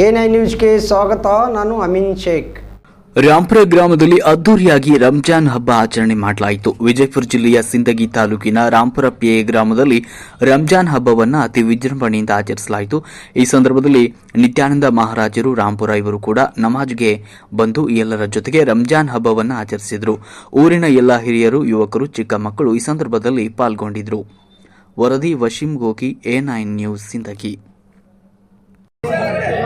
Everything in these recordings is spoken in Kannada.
ಐ ನ್ಯೂಸ್ಗೆ ಸ್ವಾಗತ, ನಾನು ಅಮಿನ್ ಶೇಖ್. ರಾಂಪುರ ಗ್ರಾಮದಲ್ಲಿ ಅದ್ದೂರಿಯಾಗಿ ರಂಜಾನ್ ಹಬ್ಬ ಆಚರಣೆ ಮಾಡಲಾಯಿತು. ವಿಜಯಪುರ ಜಿಲ್ಲೆಯ ಸಿಂದಗಿ ತಾಲೂಕಿನ ರಾಂಪುರ ಪಿಎ ಗ್ರಾಮದಲ್ಲಿ ರಂಜಾನ್ ಹಬ್ಬವನ್ನು ಅತಿ ವಿಜೃಂಭಣೆಯಿಂದ ಆಚರಿಸಲಾಯಿತು. ಈ ಸಂದರ್ಭದಲ್ಲಿ ನಿತ್ಯಾನಂದ ಮಹಾರಾಜರು ರಾಂಪುರ ಇವರು ಕೂಡ ನಮಾಜ್ಗೆ ಬಂದು ಎಲ್ಲರ ಜೊತೆಗೆ ರಂಜಾನ್ ಹಬ್ಬವನ್ನು ಆಚರಿಸಿದರು. ಊರಿನ ಎಲ್ಲ ಹಿರಿಯರು, ಯುವಕರು, ಚಿಕ್ಕ ಮಕ್ಕಳು ಈ ಸಂದರ್ಭದಲ್ಲಿ ಪಾಲ್ಗೊಂಡಿದ್ದರು ವರದಿ, Waseem Goki, A news, Sindagi.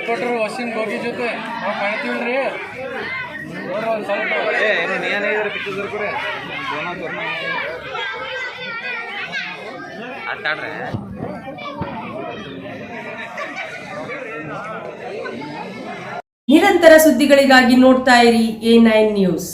Reporter washing ಹೋಗಿ ಜೊತೆ ನಾವು ಕಾಣ್ತೀವಿ ಒಂದು ಸ್ವಲ್ಪ. ಏ ಏನು ನೀನೇ ಇದ್ರೆ ಪಿಕ್ಚರ್ ಸರ್ಕೊರೆ ಆಟಾಡ್ರೆ ನಿರಂತರ ಸುದ್ದಿಗಳಿಗಾಗಿ ನೋಡ್ತಾ ಇರಿ ಎ ನೈನ್ ನ್ಯೂಸ್.